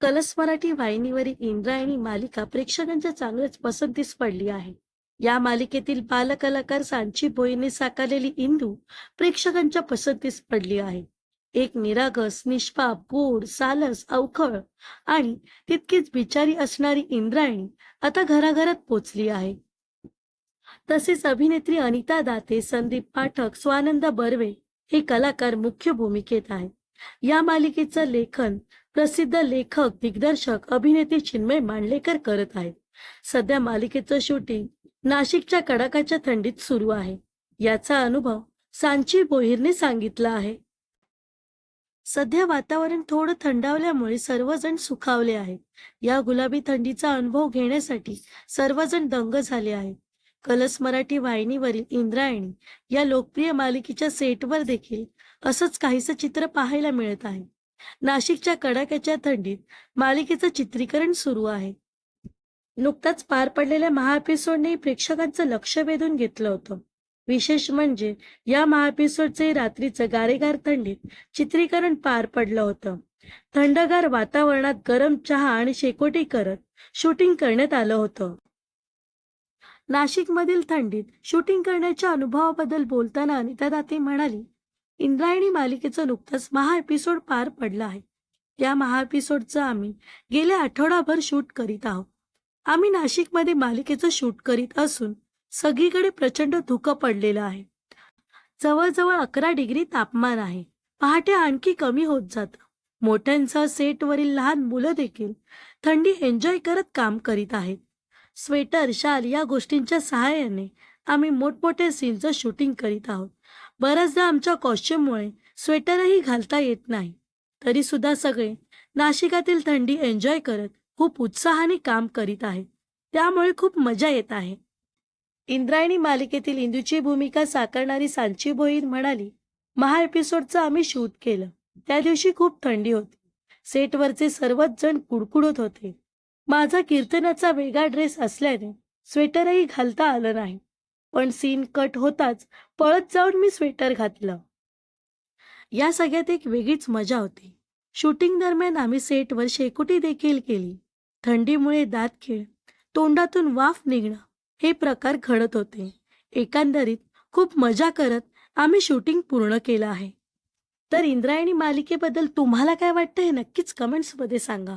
Clutch Marathi वाहिनीवरील इंद्रायणी मालिका प्रेक्षकांच्या चांगल्याच पसंतीस पडली आहे. या मालिकेतील बालकलाकार सांची भोईने साकारलेली इंदू प्रेक्षकांच्या पसंतीस पडली आहे. एक निरागस निष्पाप गोड सालस अवखळ आणि तितकीच बिचारी असणारी इंद्रायणी आता घराघरात पोचली आहे. तसेच अभिनेत्री अनिता दाते संदीप पाठक स्वानंद बर्वे हे कलाकार मुख्य भूमिकेत आहेत. या मालिकेचं लेखन प्रसिद्ध लेखक दिग्दर्शक अभिनेते चिन्मय मांडलेकर करत आहेत. सध्या मालिकेचं शूटिंग नाशिकच्या कडाकाच्या थंडीत सुरू आहे. याचा अनुभव सांची बोहिरने सांगितला आहे. सध्या वातावरण थोडं थंडावल्यामुळे सर्वजण सुखावले आहेत. या गुलाबी थंडीचा अनुभव घेण्यासाठी सर्वजण दंग झाले आहेत. कलस मराठी वाहिनीवरील इंद्रायणी या लोकप्रिय मालिकेच्या सेटवर देखील असंच काहीसं चित्र पाहायला मिळत आहे. नाशिकच्या कडाक्याच्या थंडीत मालिकेचं चित्रीकरण सुरू आहे. नुकताच पार पडलेल्या महाएपिसोडने प्रेक्षकांचं लक्ष वेधून घेतलं होतं. विशेष म्हणजे या महाएपिसोडचे रात्रीचं गारेगार थंडीत चित्रीकरण पार पडलं होतं. थंडगार वातावरणात गरम चहा आणि शेकोटी करत शूटिंग करण्यात आलं होतं. नाशिकमधील थंडीत शूटिंग करण्याच्या अनुभवाबद्दल बोलताना अनिता दाते म्हणाली इंद्रायणी मालिकेचं नुकताच महा एपिसोड पार पडला आहे. या महा एपिसोडचं आम्ही गेल्या आठवडाभर शूट करीत आहोत. आम्ही नाशिकमध्ये मालिकेचं शूट करीत असून सगळीकडे प्रचंड धुकं पडलेलं आहे. जवळजवळ अकरा डिग्री तापमान आहे. पहाटे आणखी कमी होत जातं. मोठ्यांसह सेटवरील लहान मुलं देखील थंडी एन्जॉय करत काम करीत आहेत. स्वेटर शाल या गोष्टींच्या सहाय्याने आम्ही मोठमोठ्या सीनचं शूटिंग करीत आहोत. बऱ्याचदा आमच्या कॉस्च्युममुळे स्वेटरही घालता येत नाही. तरी सुद्धा सगळे नाशिकातील थंडी एन्जॉय करत खूप उत्साहाने काम करीत आहेत. त्यामुळे खूप मजा येत आहे. इंद्रायणी मालिकेतील इंदूची भूमिका साकारणारी सांची भोईर म्हणाली महा एपिसोडचं आम्ही शूट केलं. त्या दिवशी खूप थंडी होती. सेटवरचे सर्वच जण कुडकुडत होते. माझा कीर्तनाचा वेगळा ड्रेस असल्याने स्वेटरही घालता आलं नाही. पण सीन कट होताच. पळत जाऊन मी स्वेटर घातलं. या सगळ्यात एक वेगळीच मजा होती. शूटिंग दरम्यान आम्ही सेटवर शेकोटी देखील केली. थंडीमुळे दात खेळ तोंडातून वाफ निघणं हे प्रकार घडत होते. एकंदरीत खूप मजा करत आम्ही शूटिंग पूर्ण केलं आहे. तर इंद्रायणी मालिकेबद्दल तुम्हाला काय वाटतं हे नक्कीच कमेंट्समध्ये सांगा.